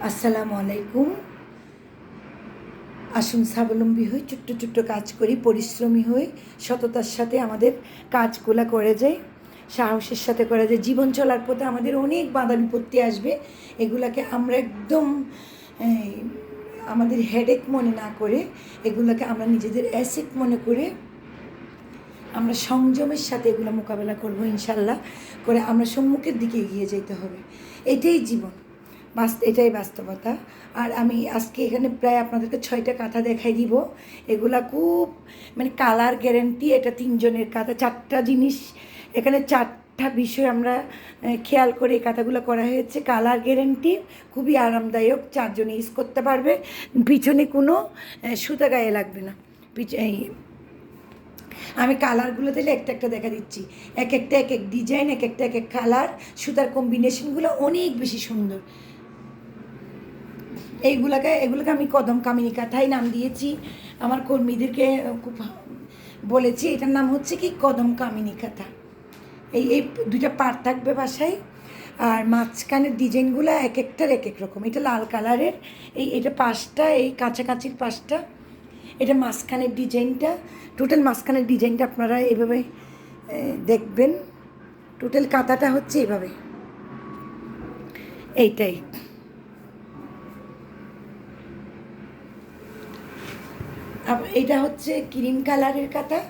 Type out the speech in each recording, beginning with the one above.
আসসালামু আলাইকুম। আসুন স্বাবলম্বী হই, ছোট্ট ছোট্ট কাজ করি, পরিশ্রমী হই, সততার সাথে আমাদের কাজগুলা করে যাই সাহসের সাথে করে যায়। জীবন চলার পথে আমাদের অনেক বাধা বিপত্তি আসবে, এগুলাকে আমরা একদম আমাদের হেডেক মনে না করে, এগুলোকে আমরা নিজেদের অ্যাসেট মনে করে, আমরা সংযমের সাথে এগুলো মোকাবেলা করব ইনশাল্লাহ, করে আমরা সম্মুখের দিকে এগিয়ে যেতে হবে। এটাই জীবন। বাস্ত এটাই বাস্তবতা। আর আমি আজকে এখানে প্রায় আপনাদেরকে ছয়টা কাঁথা দেখাই দিব। এগুলা খুব মানে কালার গ্যারেন্টি, এটা তিনজনের কাঁথা। চারটা জিনিস, এখানে চারটা বিষয় আমরা খেয়াল করে এই কাঁথাগুলো করা হয়েছে। কালার গ্যারেন্টি, খুবই আরামদায়ক, চারজনে ইউজ করতে পারবে। পিছনে কোনো সুতা গায়ে লাগবে না। এই, আমি কালারগুলো দিলে একটা একটা দেখা দিচ্ছি। এক একটা এক এক ডিজাইন, এক একটা এক এক কালার। সুতার কম্বিনেশনগুলো অনেক বেশি সুন্দর। এইগুলাকে, এগুলোকে আমি কদম কামিনী কাঁথাই নাম দিয়েছি। আমার কর্মীদেরকে খুব বলেছি, এটার নাম হচ্ছে কি, কদম কামিনী কাঁথা এই এই দুইটা পার থাকবে বাসায়, আর মাঝখানের ডিজাইনগুলো এক একটার এক এক রকম। এটা লাল কালারের, এই, এটা পাশটা এই কাছাকাছির পাশটা এটা মাঝখানের ডিজাইনটা। টোটাল মাঝখানের ডিজাইনটা আপনারা এভাবে দেখবেন। টোটাল কাঁথাটা হচ্ছে এভাবে। এইটাই। এটা হচ্ছে ক্রিম কালারের কাঁথা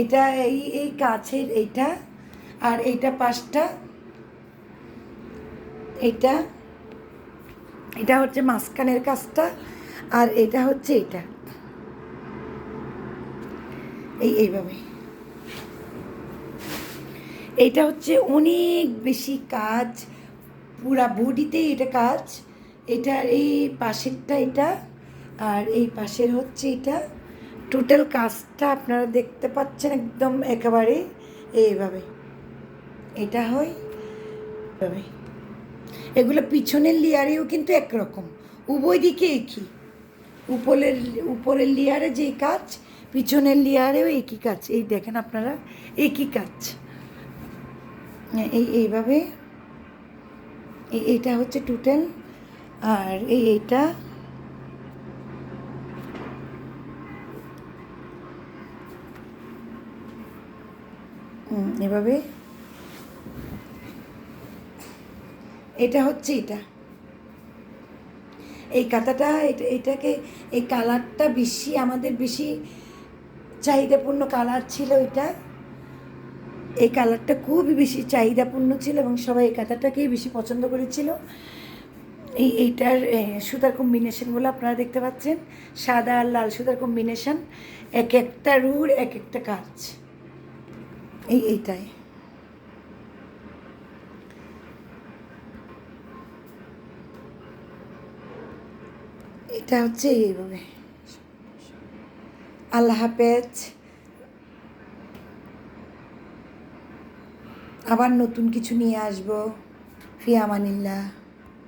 এটা এই এই কাছের এইটা, আর এইটা পাশটা এইটা, এটা হচ্ছে মাঝখানের কাজটা আর এটা হচ্ছে এটা এই, এইভাবে। এটা হচ্ছে অনেক বেশি কাজ পুরা বডিতে এটা কাজ এটা এই পাশেরটা এটা, আর এই পাশের হচ্ছে এটা। টোটাল কাজটা আপনারা দেখতে পাচ্ছেন একদম একেবারে এইভাবে। এটা হয় এভাবে এগুলো পিছনের লেয়ারেও কিন্তু একরকম। উভয় দিকে একই। উপরের উপরের লেয়ারে যেই কাজ, পিছনের লেয়ারেও একই কাজ। এই দেখেন আপনারা, একই কাজ। এই এইভাবে। এই এইটা হচ্ছে টোটাল। আর এই, এইটা হুম, এভাবে। এটা হচ্ছে এটা। এই কাঁথাটা এটা এটাকে এই কালারটা বেশি আমাদের বেশি চাহিদাপূর্ণ কালার ছিল এটা। এই কালারটা খুবই বেশি চাহিদাপূর্ণ ছিল এবং সবাই এই কাঁথাটাকেই বেশি পছন্দ করেছিল। এই এইটার সুতার কম্বিনেশনগুলো আপনারা দেখতে পাচ্ছেন। সাদা আর লাল সুতার কম্বিনেশন এক একটা রুর এক একটা কাজ এই এইটাই। এটা হচ্ছে এইভাবে। আল্লাহ হাফেজ। আবার নতুন কিছু নিয়ে আসব। ফিয়ামানিল্লাহ।